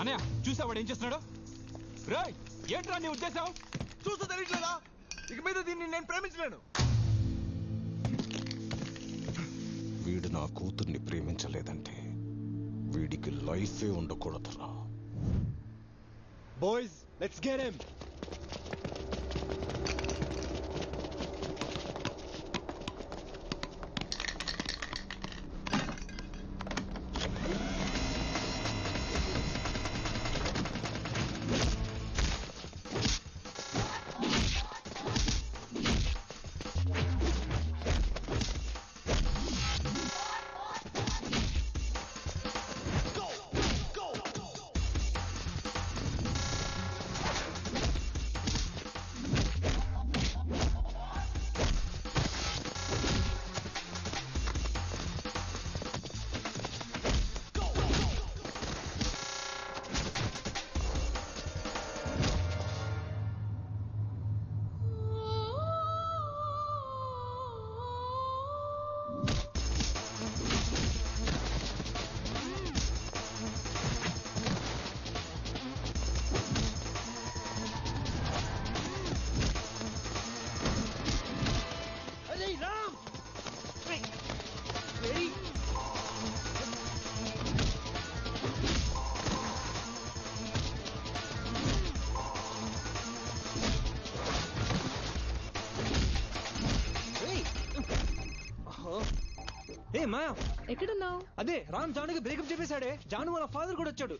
అనయ్య చూసావాడు ఏం చేస్తున్నాడు? రాయ్ ఏంట్రా నీ ఉద్దేశం? చూస్తూ తెలియట్లేదా? ఇక మీద దీన్ని నేను ప్రేమించలేను. వీడు నా కూతుర్ని ప్రేమించలేదంటే వీడికి లైఫే ఉండకూడదురా. బాయ్స్ లెట్స్ గెట్ హిమ్ ఎక్కడున్నావు? అదే రామ్ జానుకి బ్రేకప్ చెప్పేశాడే. జాను వాళ్ళ ఫాదర్ కూడా వచ్చాడు.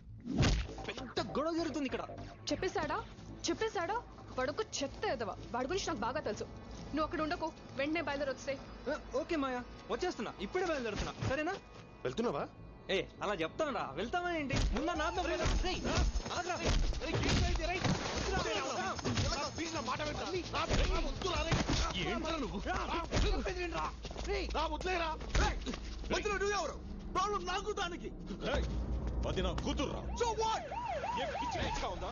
పెద్ద గొడవ జరుగుతుంది ఇక్కడ. చెప్పేశాడా? చెప్పేశాడా? వాడొక చెత్త ఎదవ. వాడి గురించి నాకు బాగా తెలుసు. నువ్వు అక్కడ ఉండకు. వెంటనే బయలుదేరి వస్తే ఆ, ఓకే మాయా. వచ్చేస్తున్నా. ఇప్పుడే బయలుదేరుతున్నా. సరేనా? వెళ్తున్నావా? ఏ అలా చెప్తానరా. వెళ్తామా ఏంటి? ముందు నాతో. ఏంట్రా నువ్వు మధ్యలో ప్రాబ్లం నాకు దానికి అది నా కూతుర్రా సో వాట్ ఏం పిచ్చి పిచ్చిగా ఉందా?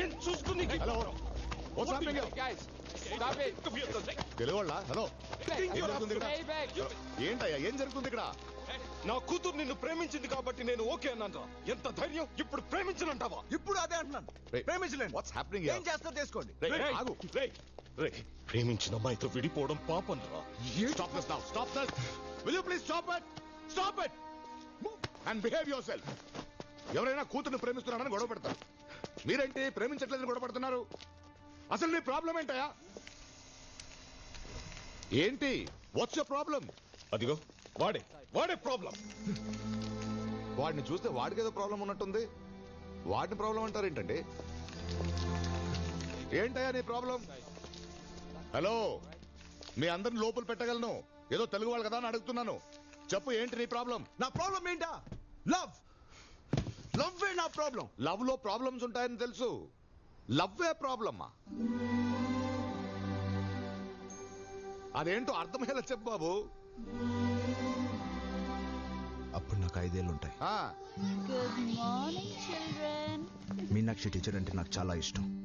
ఏం చూసుకుని హలో తెలుగుళ్ళ hey, back. ఏంటయ్యా? ఏం జరుగుతుంది ఇక్కడ? నా కూతురు నిన్ను ప్రేమించింది కాబట్టి నేను ఓకే అన్నాను ఎంత ధైర్యం? ఇప్పుడు ప్రేమించనంటావా? ఇప్పుడు అదే అంటున్నాను. ప్రేమించలేను. వాట్స్ హ్యాపెనింగ్ ఏం చేస్తారో చేసుకోండి రేయ్, ఆగు. రేయ్, ప్రేమించిన అమ్మాయితో విడిపోవడం పాపం రా. Move and behave yourself. ఎవరైనా కూతుర్ని ప్రేమిస్తున్నారని గొడవ పెడతారు. మీరేంటి ప్రేమించట్లేదని గొడవ పడుతున్నారు? అసలు నీ ప్రాబ్లం ఏంటయా ఏంటి? వాట్స్ యువర్ ప్రాబ్లం అదిగో వాడే వాడే ప్రాబ్లం వాడిని చూస్తే వాడికి ఏదో ప్రాబ్లం ఉన్నట్టుంది. వాడిని ప్రాబ్లం అంటారు ఏంటండి? ఏంటయ్యా నీ ప్రాబ్లం హలో మీ అందరిని లోపల పెట్టగలను. ఏదో తెలుగు వాళ్ళు కదా అని అడుగుతున్నాను. చెప్పు ఏంటి నీ ప్రాబ్లం? నా ప్రాబ్లం ఏంటా? లవ్. లవ్ ఏ నా ప్రాబ్లం. లవ్లో ప్రాబ్లమ్స్ ఉంటాయని తెలుసు. లవ్ ఏ ప్రాబ్లమ్మా. అదేంటో అర్థమయ్యేలా చెప్పు బాబు. అప్పుడు నాకు ఐదేళ్ళు ఉంటాయి. ఆ, Good morning, children. Meenakshi teacher అంటే నాకు చాలా ఇష్టం.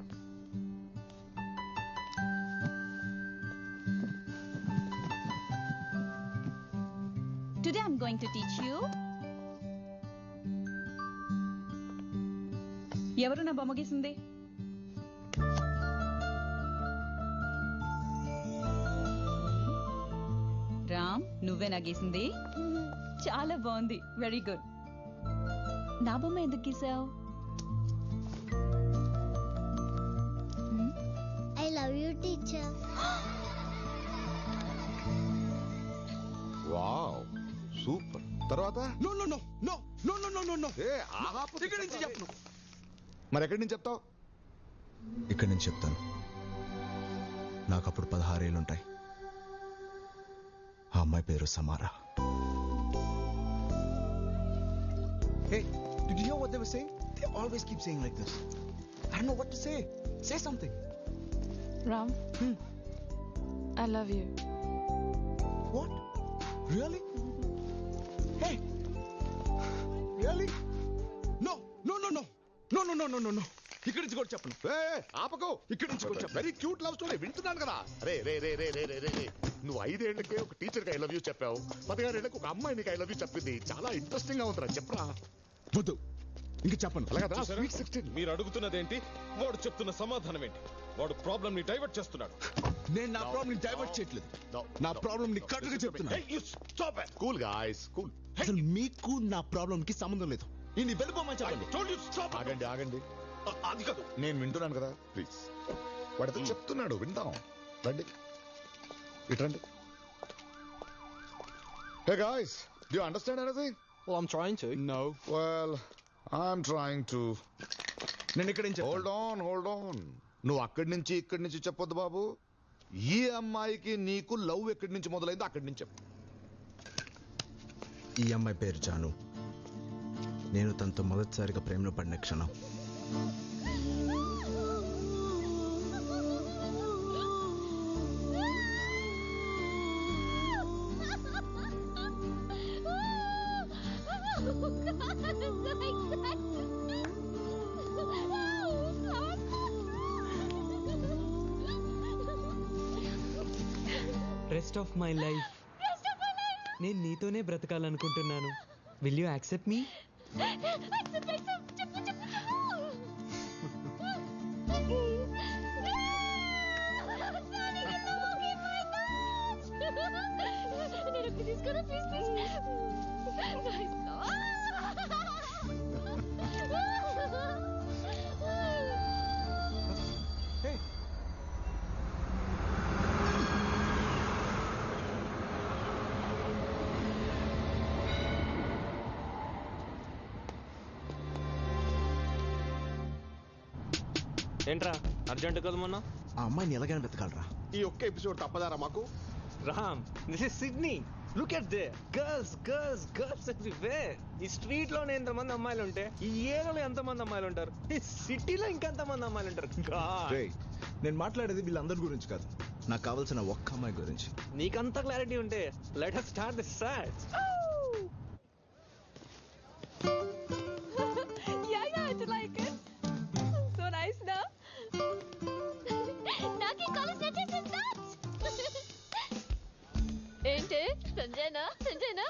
నా బొమ్మ గీసింది? రామ్ నువ్వే నా గీసింది? చాలా బాగుంది. వెరీ గుడ్ నా బొమ్మ ఎందుకు గీసావు? I love you, teacher. Wow super తర్వాత no no no no no no no no no ఏ ఆపు. ఇక్కడి నుంచి చెప్పను మరి ఎక్కడి నుంచి చెప్తావు ఇక్కడి నుంచి చెప్తాను నాకు అప్పుడు పదహారేళ్ళు ఉంటాయి ఆ అమ్మాయి పేరు Samara Hey, did you hear what they were saying? They always keep saying like this. I don't know what to say. Say something. Ram I love you What? Really? Hey! Really? No, no, no, no. No, no, no, no, no, no. ఇక్కడి నుంచి కూడా చెప్పను. ఏ, ఆపకు. ఇక్కడి నుంచి కూడా చెప్పను. Very cute love story వింటున్నాను కదా. రే రే రే రే రే రే రే రే. నువ్వు ఐదేళ్ళకే ఒక టీచర్కి ఐ లవ్ యూ చెప్పావు. పదిహారేళ్ళకి ఒక అమ్మాయి నీకు ఐ లవ్ యూ చెప్పింది. చాలా ఇంట్రెస్టింగ్గా ఉందిరా. చెప్పరా? వద్దు. ఇంక చెప్పను. అలాగా చూసారా? స్వీట్ సిక్స్టీన్ మీరు అడుగుతున్నది ఏంటి వాడు చెప్తున్న సమాధానం ఏంటి వాడు ప్రాబ్లం ని డైవర్ట్ చేస్తున్నాడు. నేను నా ప్రాబ్లం ని డైవర్ట్ చేయట్లేదు. నా ప్రాబ్లం ని కట్టుగా చెప్తున్నా Hey, you stop it! Cool guys cool అసలు మీకు నా ప్రాబ్లం కి సంబంధం లేదు. ఇన్ని వెళ్ళిపోమని చెప్పండి. Told you stop. it! ఆగండి. ఆగండి అది కాదు. నేను వింటున్నాను కదా ప్లీజ్ వాడితో చెప్తున్నాడు విందాం. రండి. ఇటు రండి hey guys do understand anything Well, I'm trying to. No well I'm trying to నేను ఇక్కడ నుంచి హోల్డ్ ఆన్ హోల్డ్ ఆన్ నువ్వు అక్కడి నుంచి ఇక్కడి నుంచి చెప్పొద్దు బాబు. ఈ అమ్మాయికి నీకు లవ్ ఎక్కడి నుంచి మొదలైందో అక్కడి నుంచి చెప్పు. ఈ అమ్మాయి పేరు జాను. నేను తనతో మొదటిసారిగా ప్రేమలో పడిన క్షణం. రెస్ట్ ఆఫ్ మై లైఫ్ నేను నీతోనే బ్రతకాలనుకుంటున్నాను. Will you accept me Please, please, please. Nice dog. ఏంట్రా? అర్జెంట్ కదా మొన్న? ఆ అమ్మాయిని ఎలాగైనా బ్రతకాలరా ఈ ఒక్క ఎపిసోడ్ తప్పదారా మాకు? Ram this is Sydney look at the girls girls girls everywhere ఈ స్ట్రీట్లోనే ఎంతమంది అమ్మాయిలు ఉంటే ఈ ఏరియాలో ఎంతమంది అమ్మాయిలు ఉంటారు? ఈ సిటీలో ఇంకెంతమంది అమ్మాయిలు ఉంటారు? God. రేయ్, నేను మాట్లాడేది వీళ్ళందరి గురించి కాదు. నాకు కావాల్సిన ఒక్క అమ్మాయి గురించి. నీకంత క్లారిటీ ఉంటే let us start this sat సంజయనా సంజయనా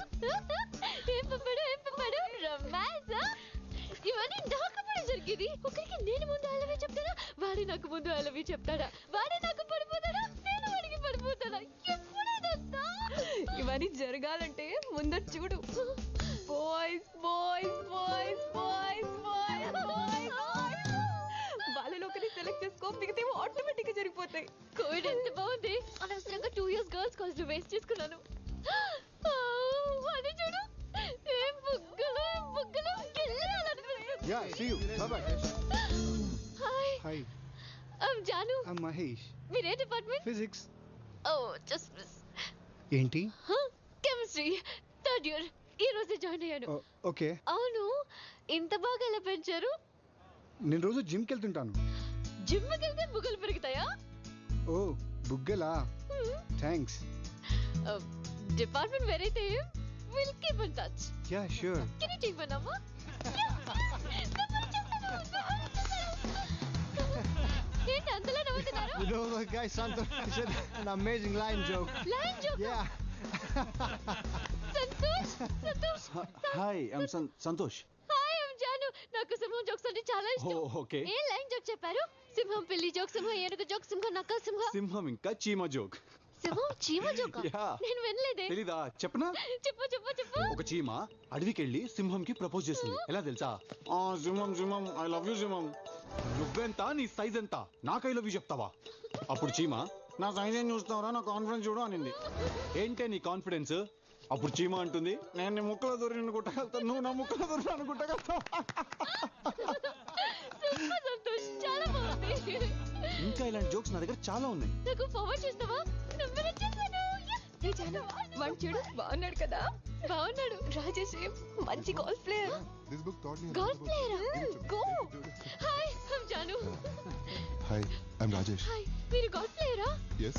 ఏం పంపాడు ఏం పంపాడు రొమాన్స్ ఇవన్నీ నాకప్పుడు జరిగేది. ఒకరికి నేను ముందు అలవి చెప్తాడా వాడే నాకు ముందు అలవి చెప్తాడా? వాడే నాకు పడిపోతాడా? నేను వాడికి పడిపోతాడా ఎప్పుడైనా ఇవన్నీ జరగాలంటే ముందర చూడు. Boys boys boys boys boys boys వాళ్ళలో ఒకరిని సెలెక్ట్ చేసుకో మిగతా ఆటోమేటిక్గా జరిగిపోతాయి. కోవిడ్ ఎంత బాగుంది? అనవసరంగా two years girls college waste చేసుకున్నాను. వాడిని చూడు. ఏం బుగ్గలు ఏం బుగ్గలు గిల్లాలనిపిస్తుంది. Yeah, see you. Bye bye. Hi. Hi, I'm Jaanu. I'm Mahesh. మీరే department? Physics. Oh just miss ఏంటి? కెమిస్ట్రీ. Third year. ఈ రోజే జాయిన్ అయ్యాను. ఓకే. అవును. ఇంత బాగా ఎలా పెంచారు? నేను రోజు జిమ్కి వెళ్తుంటాను జిమ్ వెళ్తే బుగ్గలు పెరుగుతాయా? ఓ బుగ్గలా? Thanks will keep in touch yeah sure can you take my number ఏంటి అంతలా నవ్వుతున్నారు? You know the guy Santosh he said an amazing line joke. Line joke Yeah. Santosh Santosh Hi, I'm San- Santosh. Hi I'm Jaanu నాకు సింహం jokes అంటే చాలా ఇష్టం. Oh, okay. ఏ line joke చెప్పారు? సింహం పిల్లి జోక్ సింహం ఏనుగు జోక్ సింహం నక్క సింహం. సింహం ఇంకా చీమ జోక్ సింహం చీమ జోక్? యా. నేను వినలేదే. తెలీదా? చెప్పనా? చెప్పు చెప్పు చెప్పు. ఒక చీమ అడవికి వెళ్ళి సింహంకి ప్రపోజ్ చేస్తుంది ఎలా తెలుసా? ఆ సింహం సింహం. ఐ లవ్ యూ సింహం. నువ్వెంత నీ సైజ్ ఎంత? నాకు ఐ లవ్ యూ చెప్తావా? అప్పుడు చీమ నా సైజ్ ఏం చూస్తావరా నా కాన్ఫిడెన్స్ చూడు అనింది. ఏంటే నీ కాన్ఫిడెన్స్ అప్పుడు చీమ అంటుంది. నేను నీ ముక్కలో దూరి నిన్ను గుట్టగలుగుతాను నువ్వు నా ముక్కలో దూరి నన్ను గుట్టగలుగుతావు? సూపర్ సంతోష్. చాలా బాగుంది. ఇంకా ఇలాంటి జోక్స్ నా దగ్గర చాలా ఉన్నాయి. నాకు ఫార్వర్డ్ చేస్తావా? నెంబర్ ఇచ్చేసాను ఏ జాను వాడు చూడు బాగున్నాడు కదా. బాగున్నాడు. రాజేష్ మంచి గోల్ఫ్ ప్లేయర్. గోల్ఫ్ ప్లేయరా గో హాయ్ జాను మీరు గోల్ఫ్ ప్లేయరా Yes,